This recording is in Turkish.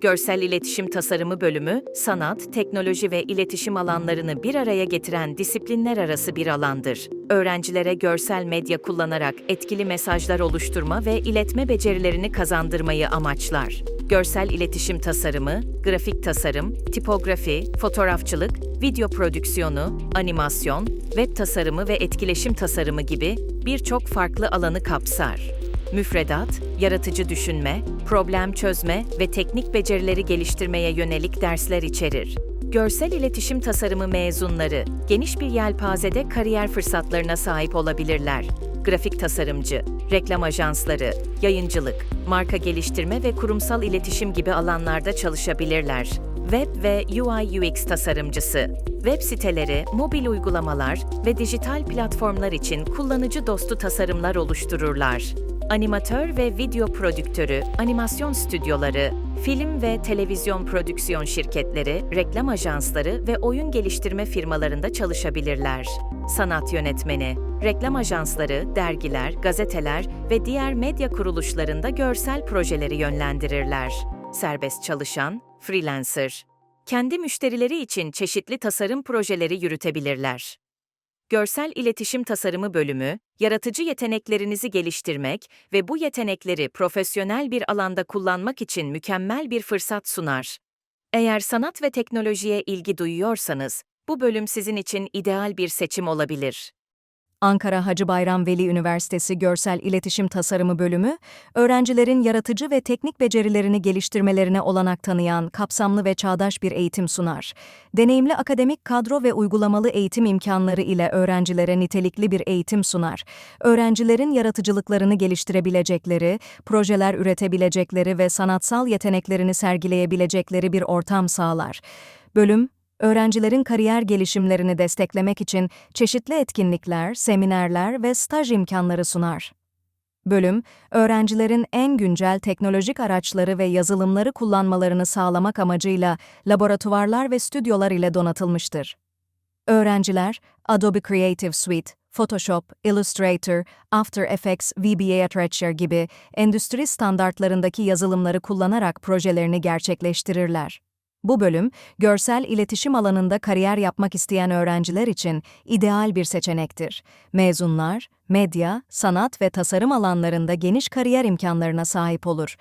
Görsel İletişim Tasarımı bölümü, sanat, teknoloji ve iletişim alanlarını bir araya getiren disiplinler arası bir alandır. Öğrencilere görsel medya kullanarak etkili mesajlar oluşturma ve iletme becerilerini kazandırmayı amaçlar. Görsel iletişim tasarımı, grafik tasarım, tipografi, fotoğrafçılık, video prodüksiyonu, animasyon, web tasarımı ve etkileşim tasarımı gibi birçok farklı alanı kapsar. Müfredat, yaratıcı düşünme, problem çözme ve teknik becerileri geliştirmeye yönelik dersler içerir. Görsel iletişim tasarımı mezunları geniş bir yelpazede kariyer fırsatlarına sahip olabilirler. Grafik tasarımcı, reklam ajansları, yayıncılık, marka geliştirme ve kurumsal iletişim gibi alanlarda çalışabilirler. Web ve UI UX tasarımcısı, web siteleri, mobil uygulamalar ve dijital platformlar için kullanıcı dostu tasarımlar oluştururlar. Animatör ve video prodüktörü, animasyon stüdyoları, film ve televizyon prodüksiyon şirketleri, reklam ajansları ve oyun geliştirme firmalarında çalışabilirler. Sanat yönetmeni, reklam ajansları, dergiler, gazeteler ve diğer medya kuruluşlarında görsel projeleri yönlendirirler. Serbest çalışan, freelancer, kendi müşterileri için çeşitli tasarım projeleri yürütebilirler. Görsel İletişim Tasarımı bölümü, yaratıcı yeteneklerinizi geliştirmek ve bu yetenekleri profesyonel bir alanda kullanmak için mükemmel bir fırsat sunar. Eğer sanat ve teknolojiye ilgi duyuyorsanız, bu bölüm sizin için ideal bir seçim olabilir. Ankara Hacı Bayram Veli Üniversitesi Görsel İletişim Tasarımı bölümü, öğrencilerin yaratıcı ve teknik becerilerini geliştirmelerine olanak tanıyan kapsamlı ve çağdaş bir eğitim sunar. Deneyimli akademik kadro ve uygulamalı eğitim imkanları ile öğrencilere nitelikli bir eğitim sunar. Öğrencilerin yaratıcılıklarını geliştirebilecekleri, projeler üretebilecekleri ve sanatsal yeteneklerini sergileyebilecekleri bir ortam sağlar. Bölüm, öğrencilerin kariyer gelişimlerini desteklemek için çeşitli etkinlikler, seminerler ve staj imkanları sunar. Bölüm, öğrencilerin en güncel teknolojik araçları ve yazılımları kullanmalarını sağlamak amacıyla laboratuvarlar ve stüdyolar ile donatılmıştır. Öğrenciler, Adobe Creative Suite, Photoshop, Illustrator, After Effects, VBA Aperture gibi endüstri standartlarındaki yazılımları kullanarak projelerini gerçekleştirirler. Bu bölüm, görsel iletişim alanında kariyer yapmak isteyen öğrenciler için ideal bir seçenektir. Mezunlar, medya, sanat ve tasarım alanlarında geniş kariyer imkanlarına sahip olur.